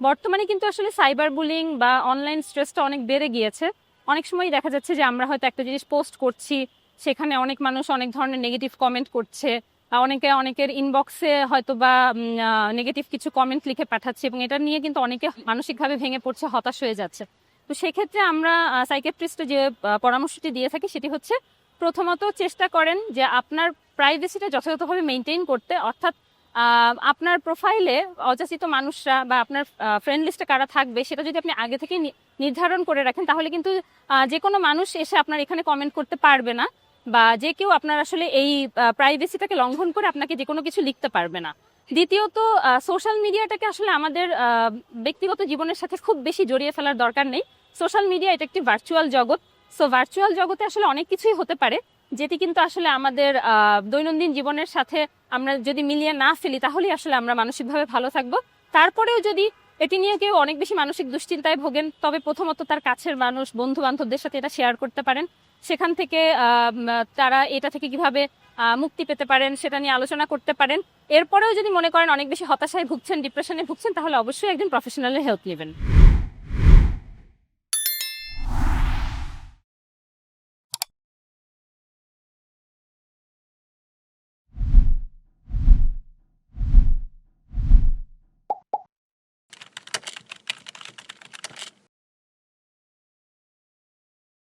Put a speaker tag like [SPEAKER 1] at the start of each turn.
[SPEAKER 1] বর্তমানে কিন্তু আসলে সাইবার বুলিং বা অনলাইন স্ট্রেসটা অনেক বেড়ে গিয়েছে। অনেক সময় দেখা যাচ্ছে যে আমরা হয়তো একটা জিনিস পোস্ট করছি, সেখানে অনেক মানুষ অনেক ধরনের নেগেটিভ কমেন্ট করছে অনেকে, অনেকের ইনবক্সে হয়তো বা নেগেটিভ কিছু কমেন্ট লিখে পাঠাচ্ছে এবং এটা নিয়ে কিন্তু অনেকে মানসিকভাবে ভেঙে পড়ছে, হতাশ হয়ে যাচ্ছে। তো সেক্ষেত্রে আমরা সাইকেট্রিস্টে যে পরামর্শটি দিয়ে থাকি সেটি হচ্ছে, প্রথমত চেষ্টা করেন যে আপনার প্রাইভেসিটা যথাযথভাবে মেনটেন করতে, অর্থাৎ আপনার প্রোফাইলে অযাচিত মানুষরা বা আপনার ফ্রেন্ড লিস্টে কারা থাকবে সেটা যদি আপনি আগে থেকে নির্ধারণ করে রাখেন, তাহলে কিন্তু যে কোনো মানুষ এসে আপনার এখানে কমেন্ট করতে পারবে না বা যে কেউ আপনার আসলে এই প্রাইভেসিটাকে লঙ্ঘন করে আপনাকে যে কোনো কিছু লিখতে পারবে না। দ্বিতীয়ত সোশ্যাল মিডিয়াটাকে আসলে আমাদের ব্যক্তিগত জীবনের সাথে খুব বেশি জড়িয়ে ফেলার দরকার নেই। সোশ্যাল মিডিয়া এটা একটি ভার্চুয়াল জগৎ। সো ভার্চুয়াল জগতে আসলে অনেক কিছুই হতে পারে। যেটি কিন্তু আসলে আমাদের দৈনন্দিন জীবনের সাথে আমরা যদি মিলিয়ে না ফেলি, তাহলেই আসলে আমরা মানসিকভাবে ভালো থাকব। তারপরেও যদি এটি নিয়ে কেউ অনেক বেশি মানসিক দুশ্চিন্তায় ভোগেন, তবে প্রথমত তার কাছের মানুষ বন্ধু বান্ধবদের সাথে এটা শেয়ার করতে পারেন। সেখান থেকে তারা এটা থেকে কীভাবে মুক্তি পেতে পারেন সেটা নিয়ে আলোচনা করতে পারেন। এরপরেও যদি মনে করেন অনেক বেশি হতাশায় ভুগছেন ডিপ্রেশনে ভুগছেন, তাহলে অবশ্যই একজন প্রফেশনালের হেল্প নেবেন।